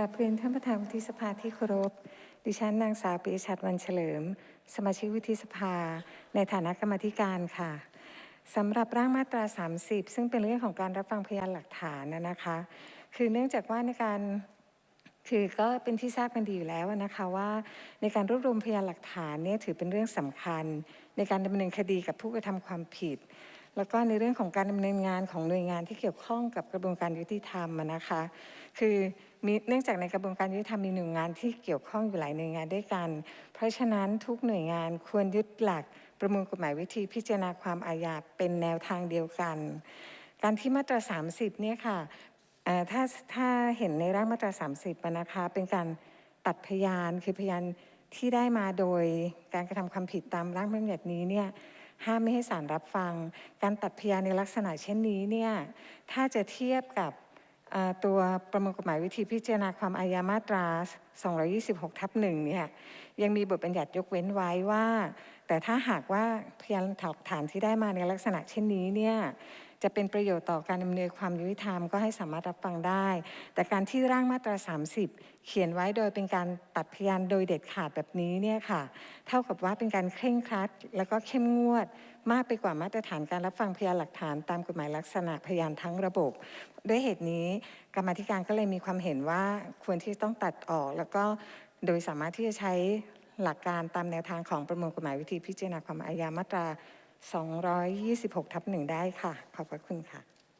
ราบเรียนท่านประธานวุฒิสภาที่เคารพ ดิฉันนางสาวปิยชัดวันเฉลิม สมาชิกวุฒิสภา ในฐานะกรรมธิการค่ะสำหรับร่างมาตรา 30 ซึ่งเป็นเรื่องของการรับฟังพยานหลักฐานนะคะ คือเนื่องจากว่าในการ คือก็เป็นที่ทราบกันดีอยู่แล้วนะคะว่าในการรวบรวมพยานหลักฐานเนี่ยถือเป็นเรื่องสำคัญ ในการดำเนินคดีกับผู้กระทำความผิด แล้วก็ในเรื่องของการดำเนินงานของหน่วยงานที่เกี่ยวข้องกับกระบวนการยุติธรรมนะคะ คือมีเนื่องจากในกระบวนการยุติธรรมมีหน่วยงานที่เกี่ยวข้องอยู่หลายหน่วยงานด้วยกัน เพราะฉะนั้นทุกหน่วยงานควรยึดหลักประมวลกฎหมายวิธีพิจารณาความอาญาเป็นแนวทางเดียวกัน การที่มาตรา 30เนี่ยค่ะถ้าถ้า เห็นในร่างมาตรา 30อะนะคะเป็นการตัดพยานคือพยานที่ได้มาโดยการกระทำความผิดตามร่างบัญญัตินี้เนี่ยห้ามไม่ให้ศาลรับฟัง การตัดพยานในลักษณะเช่นนี้เนี่ยถ้าจะเทียบกับตัวประมวลกฎหมายวิธีพิจารณาความอาญามาตรา 226 ทับหนึ่งเนี่ยยังมีบทบัญญัติยกเว้นไว้ว่า แต่ถ้าหากว่าพยานหลักฐานที่ได้มาในลักษณะเช่นนี้เนี่ย จะเป็นประโยชน์ต่อการดำเนินความยุติธรรมก็ให้สามารถรับฟังได้ แต่การที่ร่างมาตรา 30 เขียนไว้โดยเป็นการตัดพยานโดยเด็ดขาดแบบนี้เนี่ยค่ะ เท่ากับว่าเป็นการเคร่งครัด แล้วก็เข้มงวด มากไปกว่ามาตรฐานการรับฟังพยานหลักฐาน ตามกฎหมายลักษณะพยานทั้งระบบ ด้วยเหตุนี้กรรมธิการก็เลยมีความเห็นว่าควรที่ต้องตัดออก แล้วก็โดยสามารถที่จะใช้หลักการตามแนวทางของประมวลกฎหมายวิธีพิจารณาความอาญามาตรา 226ทับหนึ่งได้ค่ะ ขอบพระคุณค่ะ